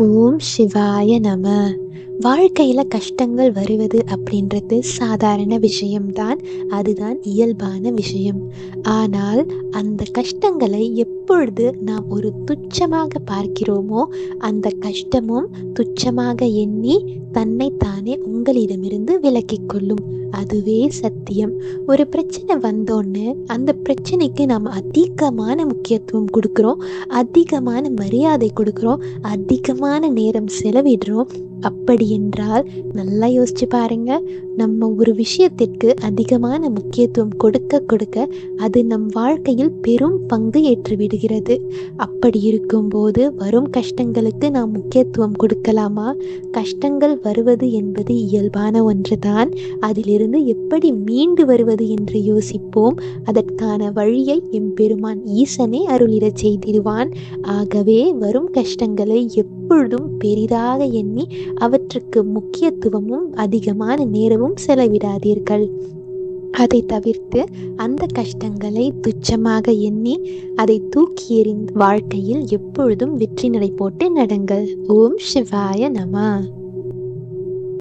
ஓம் சிவாய நம. வாழ்க்கையில் கஷ்டங்கள் வருவது அப்படின்றது சாதாரண விஷயம்தான் அதுதான் இயல்பான விஷயம். ஆனால் அந்த கஷ்டங்களை எப்பொழுது நாம் ஒரு துச்சமாக பார்க்கிறோமோ அந்த கஷ்டமும் துச்சமாக எண்ணி தன்னைத்தானே உங்களிடமிருந்து விலக்கிக் கொள்ளும். அதுவே சத்தியம். ஒரு பிரச்சனை வந்தோன்னு அந்த பிரச்சனைக்கு நாம் அதிகமான முக்கியத்துவம் கொடுக்குறோம் அதிகமான மரியாதை கொடுக்குறோம் அதிகமான நேரம் செலவிடுறோம் அப்படி என்றால் நல்லா யோசிச்சு பாருங்க. நம்ம ஒரு விஷயத்திற்கு அதிகமான முக்கியத்துவம் கொடுக்க கொடுக்க அது நம் வாழ்க்கையில் பெரும் பங்கு ஏற்று விடுகிறது அப்படி இருக்கும்போது வரும் கஷ்டங்களுக்கு நாம் முக்கியத்துவம் கொடுக்கலாமா? கஷ்டங்கள் வருவது என்பது இயல்பான ஒன்றுதான். அதிலிருந்து எப்படி மீண்டு வருவது என்று யோசிப்போம். அதற்கான வழியை எம்பெருமான் ஈசனே அருளிடச் செய்திடுவான். ஆகவே வரும் கஷ்டங்களை எப்பொழுதும் பெரிதாக எண்ணி அவற்றுக்கு முக்கியத்துவமும் அதிகமான நேரமும் செலவிடாதீர்கள். அதை தவிர்த்து அந்த கஷ்டங்களை துச்சமாக எண்ணி அதை தூக்கி எறிந்த வாழ்க்கையில் எப்பொழுதும் வெற்றி நடை போட்டு நடங்கள். ஓம் சிவாய நமா.